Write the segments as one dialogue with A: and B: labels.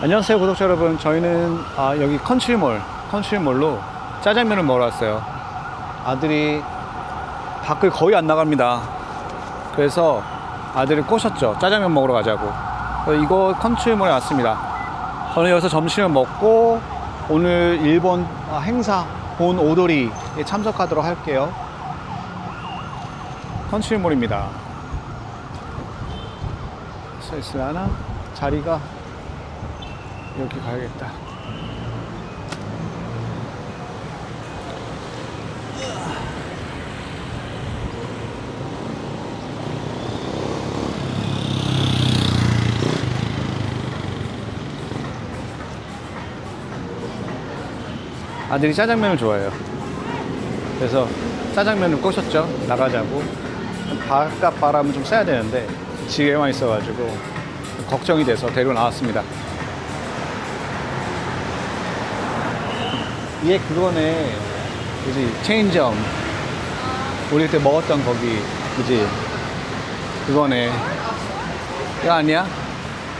A: 안녕하세요 구독자 여러분. 저희는 아, 여기 컨트리몰 컨트리몰로 짜장면을 먹으러 왔어요. 아들이 밖을 거의 안 나갑니다. 그래서 아들을 꼬셨죠. 짜장면 먹으러 가자고. 이거 컨트리몰에 왔습니다. 저는 여기서 점심을 먹고 오늘 일본 아, 행사 본 오도리에 참석하도록 할게요. 컨트리몰입니다. 서 있으려나? 자리가 여기 가야겠다. 아들이 짜장면을 좋아해요. 그래서 짜장면을 꼬셨죠. 나가자고. 바깥 바람은 좀 쐬야 되는데 집에만 있어가지고 걱정이 돼서 데리고 나왔습니다. 얘 그거네. 그지? 체인점. 우리 그때 먹었던 거기. 그지? 그거네. 이거 아니야?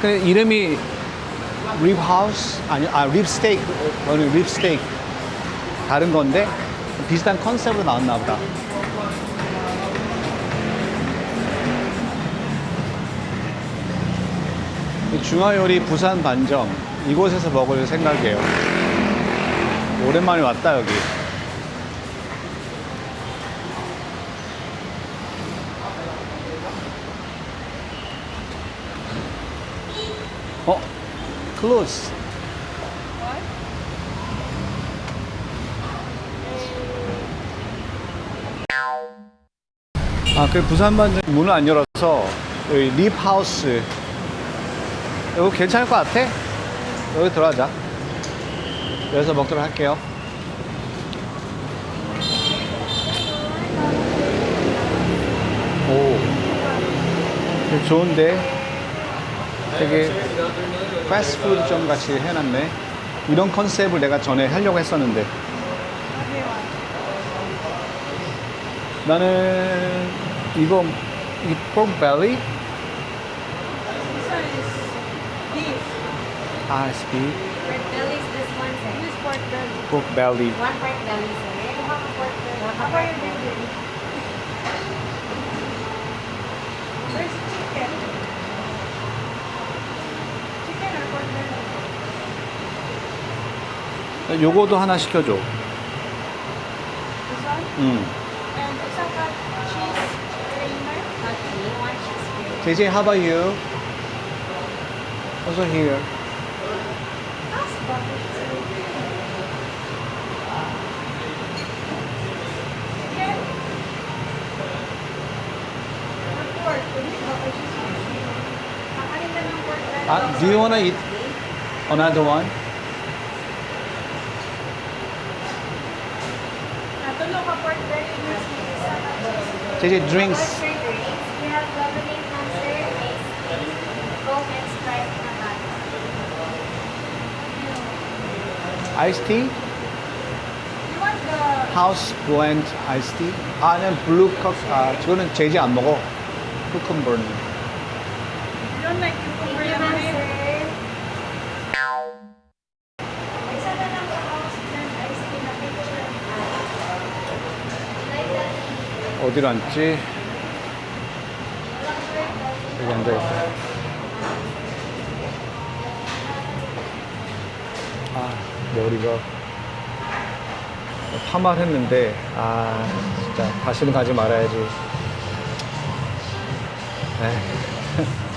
A: 근데 이름이 립 하우스? 아니, 아, 립 스테이크. 너는 립스테이크. 다른 건데 비슷한 컨셉으로 나왔나 보다. 이 중화요리 부산 반점 이곳에서 먹을 생각이에요. 오랜만에 왔다 여기. 어? close. 아, 그 부산 반점 문을 안 열어서 여기 립하우스 이거 괜찮을 것 같아? 여기 들어가자. 여기서 먹도록 할게요. 오, 좋은데? 되게 패스트푸드점 같이 해놨네. 이런 컨셉을 내가 전에 하려고 했었는데. 나는 이거 이 pork belly? 아,
B: Pork belly is this one, sir. This pork belly.
A: pork belly.
B: One pork belly, I have a pork belly? How about your belly? Where's the chicken? Chicken or pork belly?
A: 요거도 하나 시켜줘.
B: This one?
A: 응.
B: And it's a cut cheese creamer. Okay, one cheese creamer.
A: JJ, how about you? Also here.
B: How's butter, sir? Chicken? Or pork? Pwede ba? Or cheese creamer? Kakain ka ng pork belly.
A: Ah, do you wanna eat another one?
B: Natulog ka pork belly na sa cheese.
A: JJ, drinks.
B: What's your drinks? We have lemonade cancer, iced tea, Coke and Sprite na hot.
A: Iced tea?
B: You want the...
A: House blend iced tea? 아, 아니면 블루 컵. 아, 저거는 JJ 안 먹어. 쿠컴버는. 어디로 앉지? 여기 앉아있다. 아, 머리가. 파마를 했는데, 아, 진짜 다시는 가지 말아야지. 에이.